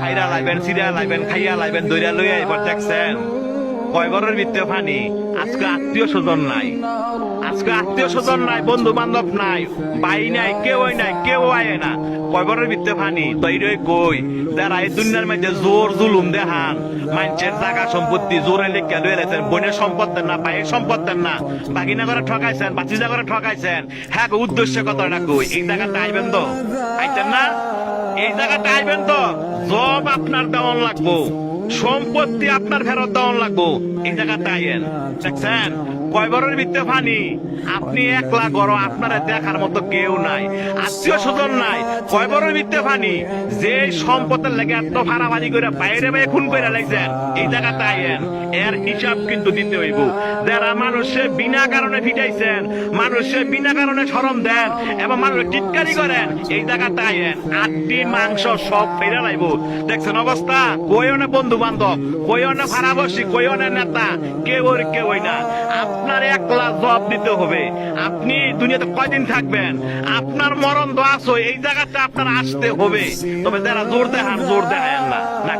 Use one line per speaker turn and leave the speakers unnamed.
খাইরা লাইবেন লাইবেন খাইয়া লাইবেন এবার দেখছেন আজকে আত্মীয় স্বজন নাই আজকে আত্মীয় স্বজন নাই বন্ধু বান্ধব নাই বাই নাই কেউ নাই কেউ আয় না কয় ঘরের ভিত্তে ফানি তৈরি কই যারা এই দুনিয়ার মধ্যে জোর জুলুম দেহান মানুষের টাকা সম্পত্তি জোরে লেখা লয়ে রেছেন বোনের সম্পদ দেন না ভাইয়ের সম্পদ দেন না বাগিনা করে ঠকাইছেন, বাচিজা করে ঠকাইছেন হ্যাঁ উদ্দেশ্য কথাটা কই? এই জায়গাটা আইবেন তো? আইতেন না? এই জায়গাটা আইবেন তো? জব আপনার দেওয়ান লাগবো। সম্পত্তি আপনার ফেরত দেওয়ান লাগবো। এই জায়গাটা আইয়েন দেখছেন? ফানি? আপনি একলা গড়, আপনার দেখার মতো কেউ নাই। আত্মীয় স্বজন নাই। ফানি? যে সম্পদের লাগে এত করে বাইরে বাইরে খুন করে লাগছেন এই জায়গাটা আইয়েন এর হিসাব কিন্তু দিতে হইব। যারা মানুষে বিনা কারণে ফিটাইছেন, মানুষে বিনা কারণে সরম দেন, এবং মানুষ টিটকারি করেন, এই জায়গাটা আইয়েন আড্ডি মাংস সব ফেরে লাইব দেখছেন অবস্থা? কইও বন্ধু বান্ধব কইও না ভাড়াবাসী কইও না নেতা, কেউ ওর কেউ না। আপনার একলা জবাব দিতে হবে। আপনি দুনিয়াতে কয়দিন থাকবেন? আপনার মরণ তো আসো এই জায়গাতে আপনার আসতে হবে। তবে যারা জোর দেখান, জোর দেখায় না। না